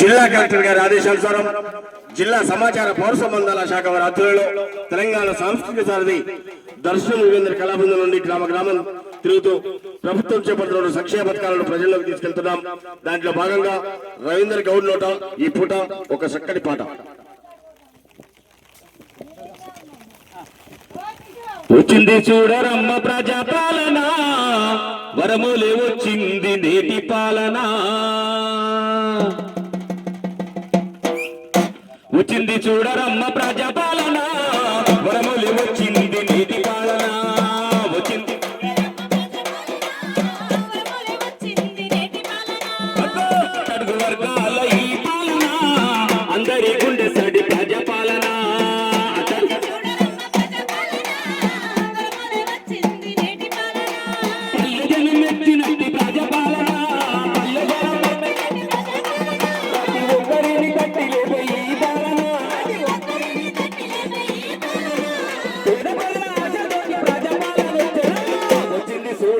జిల్లా కలెక్టర్ గారి ఆదేశానుసారం జిల్లా సమాచార పౌర సంబంధాల శాఖ వారి ఆధ్వర్యంలో తెలంగాణ సాంస్కృతిక సారథి దర్శనం వీరేంద్ర కళాబృందం నుండి గ్రామ గ్రామం తిరుగుతూ ప్రభుత్వం చేపడుతున్న సంక్షేమ పథకాలను ప్రజల్లోకి తీసుకెళ్తున్నాం. దాంట్లో భాగంగా రవీంద్ర గౌడ్ నోట ఈ పూట ఒక చక్కటి పాట. వచ్చింది చూడరమ్మ ప్రజాపాలన. వరములే వచ్చింది నేటి పాలన. వచ్చింది చూడరమ్మ ప్రజాపాలన. వరము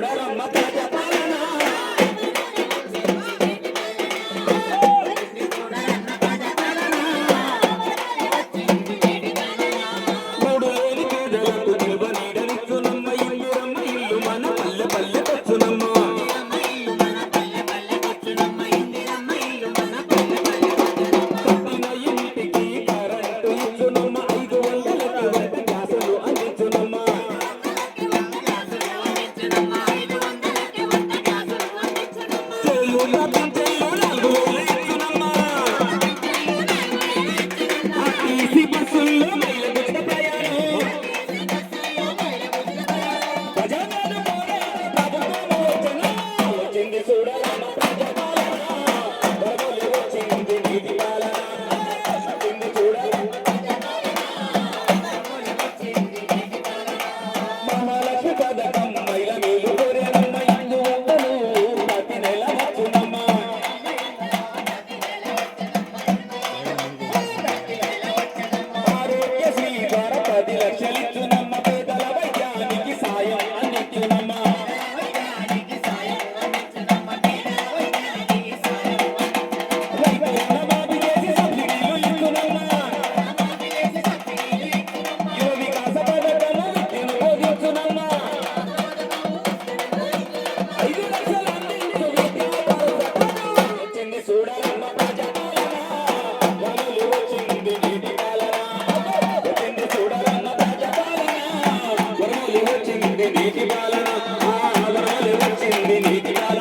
ಬೇಡ ಮಾತ್ರ ভুলা నీతి పాలన ఆదరాలు వచ్చింది నీతి పాలన